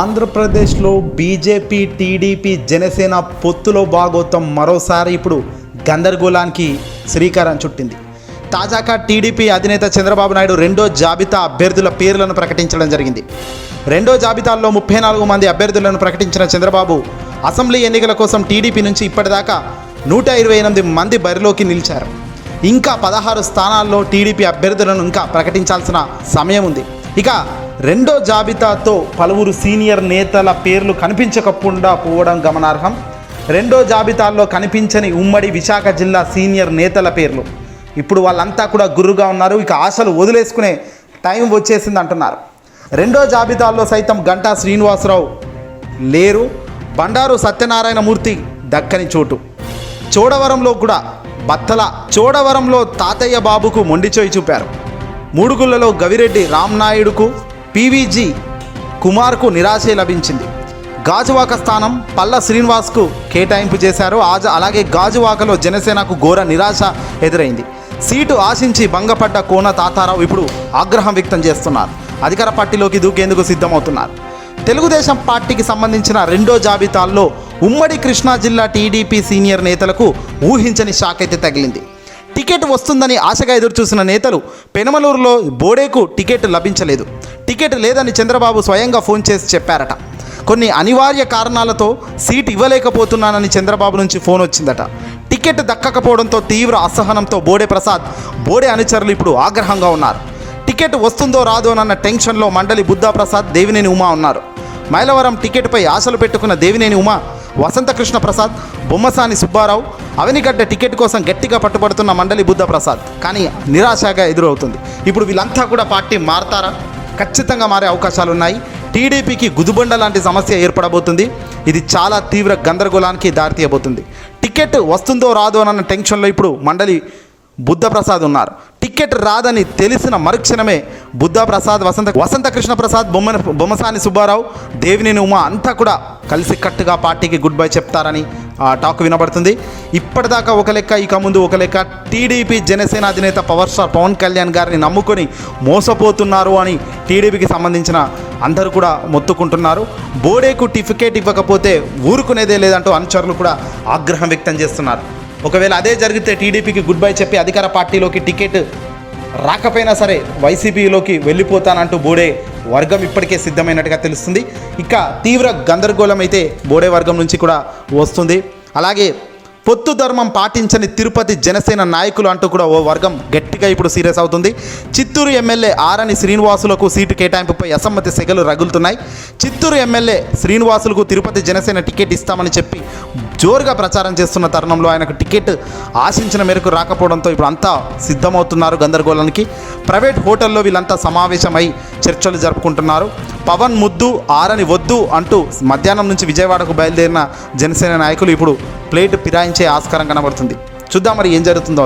ఆంధ్రప్రదేశ్లో BJP TDP Janasena పొత్తులో భాగోత్వం మరోసారి ఇప్పుడు గందరగోళానికి శ్రీకారం చుట్టింది. తాజాగా టీడీపీ అధినేత చంద్రబాబు నాయుడు రెండో జాబితా అభ్యర్థుల పేర్లను ప్రకటించడం జరిగింది. రెండో జాబితాల్లో ముప్పై నాలుగు మంది అభ్యర్థులను ప్రకటించిన చంద్రబాబు అసెంబ్లీ ఎన్నికల కోసం టీడీపీ నుంచి ఇప్పటిదాకా నూట ఇరవై ఎనిమిది మంది బరిలోకి నిలిచారు. ఇంకా పదహారు స్థానాల్లో టీడీపీ అభ్యర్థులను ఇంకా ప్రకటించాల్సిన సమయం ఉంది. ఇక రెండో జాబితాతో పలువురు సీనియర్ నేతల పేర్లు కనిపించకుండా పోవడం గమనార్హం. రెండో జాబితాల్లో కనిపించని ఉమ్మడి విశాఖ జిల్లా సీనియర్ నేతల పేర్లు. ఇప్పుడు వాళ్ళంతా కూడా గుర్రుగా ఉన్నారు. ఇక ఆశలు వదిలేసుకునే టైం వచ్చేసింది అంటున్నారు రెండో జాబితాల్లో సైతం గంటా శ్రీనివాసరావు లేరు. బండారు సత్యనారాయణమూర్తి దక్కని చోటు. చోడవరంలో కూడా బత్తల చోడవరంలో తాతయ్య బాబుకు మొండిచోయి చూపారు. మూడుగుళ్ళలో గవిరెడ్డి రామ్నాయుడుకు పీవీజీ కుమార్కు నిరాశే లభించింది. గాజువాక స్థానం పల్ల శ్రీనివాస్కు కేటాయింపు చేశారు. ఆజ అలాగే గాజువాకలో జనసేనకు ఘోర నిరాశ ఎదురైంది. సీటు ఆశించి భంగపడ్డ కోన తాతారావు ఇప్పుడు ఆగ్రహం వ్యక్తం చేస్తున్నారు. అధికార పార్టీలోకి దూకేందుకు సిద్ధమవుతున్నారు. తెలుగుదేశం పార్టీకి సంబంధించిన రెండో జాబితాల్లో ఉమ్మడి కృష్ణా జిల్లా టీడీపీ సీనియర్ నేతలకు ఊహించని షాక్ అయితే తగిలింది. టికెట్ వస్తుందని ఆశగా ఎదురుచూసిన నేతలు పెనమలూరులో బోడేకు టికెట్ లభించలేదు. టికెట్ లేదని చంద్రబాబు స్వయంగా ఫోన్ చేసి చెప్పారట. కొన్ని అనివార్య కారణాలతో సీట్ ఇవ్వలేకపోతున్నానని చంద్రబాబు నుంచి ఫోన్ వచ్చిందట. టికెట్ దక్కకపోవడంతో తీవ్ర అసహనంతో బోడే ప్రసాద్ బోడే అనుచరులు ఇప్పుడు ఆగ్రహంగా ఉన్నారు. టికెట్ వస్తుందో రాదోనన్న టెన్షన్లో మండలి బుద్ధా ప్రసాద్ దేవినేని ఉమా ఉన్నారు. మైలవరం టికెట్పై ఆశలు పెట్టుకున్న దేవినేని ఉమా వసంతకృష్ణ ప్రసాద్ బొమ్మసాని సుబ్బారావు అవనిగడ్డ టికెట్ కోసం గట్టిగా పట్టుబడుతున్న మండలి బుద్ధప్రసాద్ కానీ నిరాశగా ఎదురవుతుంది. ఇప్పుడు వీళ్ళంతా కూడా పార్టీ మారతారా? ఖచ్చితంగా మారే అవకాశాలు ఉన్నాయి టీడీపీకి గుదుబండ లాంటి సమస్య ఏర్పడబోతుంది. ఇది చాలా తీవ్ర గందరగోళానికి దారితీయబోతుంది. టికెట్ వస్తుందో రాదో అన్న టెన్షన్లో ఇప్పుడు మండలి బుద్ధప్రసాద్ ఉన్నారు. టికెట్ రాదని తెలిసిన మరుక్షణమే బుద్ధప్రసాద్ వసంత వసంత కృష్ణ ప్రసాద్ బొమ్మ బొమ్మసాని సుబ్బారావు దేవినేని ఉమా అంతా కూడా కలిసి కట్టుగా పార్టీకి గుడ్ బై చెప్తారని టాక్ వినబడుతుంది. ఇప్పటిదాకా ఒక లెక్క ఇక ముందు ఒక లెక్క టీడీపీ జనసేన అధినేత పవర్ స్టార్ పవన్ కళ్యాణ్ గారిని నమ్ముకొని మోసపోతున్నారు అని టీడీపీకి సంబంధించిన అందరూ కూడా మొత్తుకుంటున్నారు. బోడేకు టిఫికేట్ ఇవ్వకపోతే ఊరుకునేదే లేదంటూ అనుచరులు కూడా ఆగ్రహం వ్యక్తం చేస్తున్నారు. ఒకవేళ అదే జరిగితే టీడీపీకి గుడ్ బై చెప్పి అధికార పార్టీలోకి టికెట్ రాకపోయినా సరే వైసీపీలోకి వెళ్ళిపోతానంటూ బోడే వర్గం ఇప్పటికే సిద్ధమైనట్టుగా తెలుస్తుంది. ఇక తీవ్ర గందరగోళం అయితే బోడే వర్గం నుంచి కూడా వస్తుంది. అలాగే పొత్తు ధర్మం పాటించని తిరుపతి జనసేన నాయకులు అంటూ కూడా ఓ వర్గం గట్టిగా ఇప్పుడు సీరియస్ అవుతుంది. చిత్తూరు ఎమ్మెల్యే ఆరని శ్రీనివాసులకు సీటు కేటాయింపుపై అసమ్మతి సెగలు రగులుతున్నాయి. చిత్తూరు ఎమ్మెల్యే శ్రీనివాసులకు తిరుపతి జనసేన టికెట్ ఇస్తామని చెప్పి జోరుగా ప్రచారం చేస్తున్న తరుణంలో ఆయనకు టికెట్ ఆశించిన మేరకు రాకపోవడంతో ఇప్పుడు అంతా సిద్ధమవుతున్నారు గందరగోళానికి. ప్రైవేట్ హోటల్లో వీళ్ళంతా సమావేశమై చర్చలు జరుపుకుంటున్నారు. పవన్ ముద్దు ఆరని వద్దు అంటూ మధ్యాహ్నం నుంచి విజయవాడకు బయలుదేరిన జనసేన నాయకులు ఇప్పుడు ప్లేట్ ఫిరాయించే ఆస్కారం కనబడుతుంది. చూద్దాం మరి ఏం జరుగుతుందో.